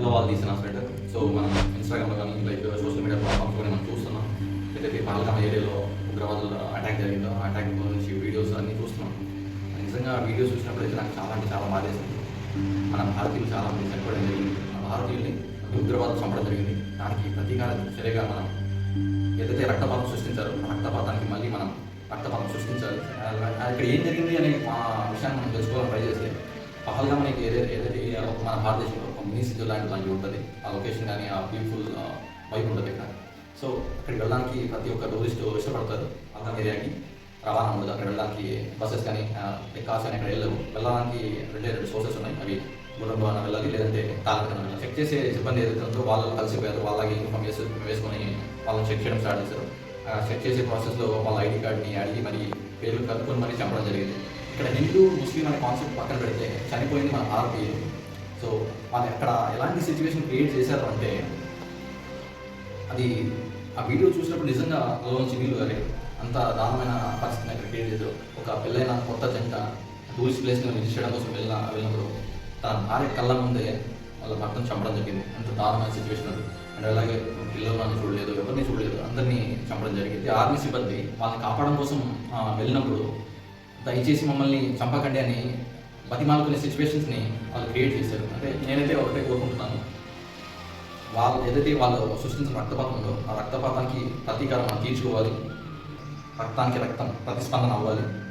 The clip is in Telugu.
హలో వాళ్ళు తీసిన స్వెటర్ సో మనం ఇన్స్టాగ్రామ్లో కానీ లైక్ సోషల్ మీడియా ప్లాట్ఫామ్స్ కూడా మనం చూస్తున్నాం. ఏదైతే పహల్గామ్ ఏరియాలో ఉగ్రవాదుల అటాక్ జరిగిందో ఆ అటాక్ గురించి వీడియోస్ అన్నీ చూస్తున్నాం. నిజంగా వీడియోస్ చూసినప్పుడు అయితే నాకు చాలా అంటే చాలా బాధేసింది మన భారతీయులు చాలా మంది చనిపోవడం జరిగింది. మన భారతీయుల్ని ఉగ్రవాదం చంపడం జరిగింది. దానికి ప్రతీకార చర్యగా మనం ఏదైతే రక్తపాతం సృష్టించారో రక్తపాతానికి మళ్ళీ మనం రక్తపాతం సృష్టించాలి. ఇక్కడ ఏం జరిగింది అనే ఆ విషయాన్ని మనం తెలుసుకోవాలి. నార్మల్గా మనకి ఏదైతే ఏదైతే ఒక మన భారతదేశంలో ఒక మినీ సిటీ లాంటి లాంటి ఉంటుంది. ఆ లొకేషన్ కానీ ఆ బ్యూటిఫుల్ వైపు ఉంటుంది ఇక్కడ సో అక్కడికి వెళ్ళడానికి ప్రతి ఒక్క టూరిస్ట్ ఇష్టపడతారు పహల్గాం ఏరియాకి రవాణా ఉండదు. అక్కడ వెళ్ళడానికి బస్సెస్ కానీ కార్స్ కానీ అక్కడ వెళ్ళవు. వెళ్ళడానికి రెండే రెండు సోర్సెస్ ఉన్నాయి. అవి గుర్రం ద్వారా వెళ్ళాలి లేదంటే తాళకన వెళ్ళాలి. చెక్ చేసే సిబ్బంది ఏదైతే ఉందో వాళ్ళు కలిసిపోయారు. వాళ్ళకి ఇన్ఫామ్ చేసి వేసుకొని వాళ్ళని చెక్ చేయడం స్టార్ట్ చేశారు. చెక్ చేసే ప్రాసెస్లో వాళ్ళ ఐడి కార్డ్ని అడిగి మరి పేర్లు కలుపుకొని మరి చంపడం జరిగింది. ఇక్కడ హిందూ ముస్లిం అనే కాన్సెప్ట్ పక్కన పెడితే చనిపోయింది మన భారతీయులు. సో వాళ్ళు అక్కడ ఎలాంటి సిచ్యువేషన్ క్రియేట్ చేశారు అంటే అది ఆ వీడియో చూసినప్పుడు నిజంగా అందులోంచి నీళ్ళు గారే అంత దారుణమైన పరిస్థితిని అక్కడ క్రియేట్ చేశారు. ఒక పెళ్ళైన కొత్త జంట టూరిస్ట్ ప్లేస్ని విజిట్ చేయడం కోసం వెళ్ళిన వెళ్ళినప్పుడు తన భార్య కళ్ళ ముందే వాళ్ళ భర్తను చంపడం జరిగింది. అంత దారుణమైన సిచ్యువేషన్ అది. అండ్ అలాగే పిల్లలని చూడలేదు ఎవరిని చూడలేదు అందరినీ చంపడం జరిగింది. ఆర్మీ సిబ్బంది వాళ్ళని కాపాడడం కోసం వెళ్ళినప్పుడు దయచేసి మమ్మల్ని చంపకండి అని బతిమాలుకునే సిచ్యువేషన్స్ని వాళ్ళు క్రియేట్ చేశారు. అంటే నేనైతే ఒకటే కోరుకుంటున్నాను. వాళ్ళు ఏదైతే వాళ్ళు సృష్టించిన రక్తపాతం ఉందో ఆ రక్తపాతానికి ప్రతీకారం తీర్చుకోవాలి. రక్తానికి రక్తం ప్రతిస్పందన అవ్వాలి.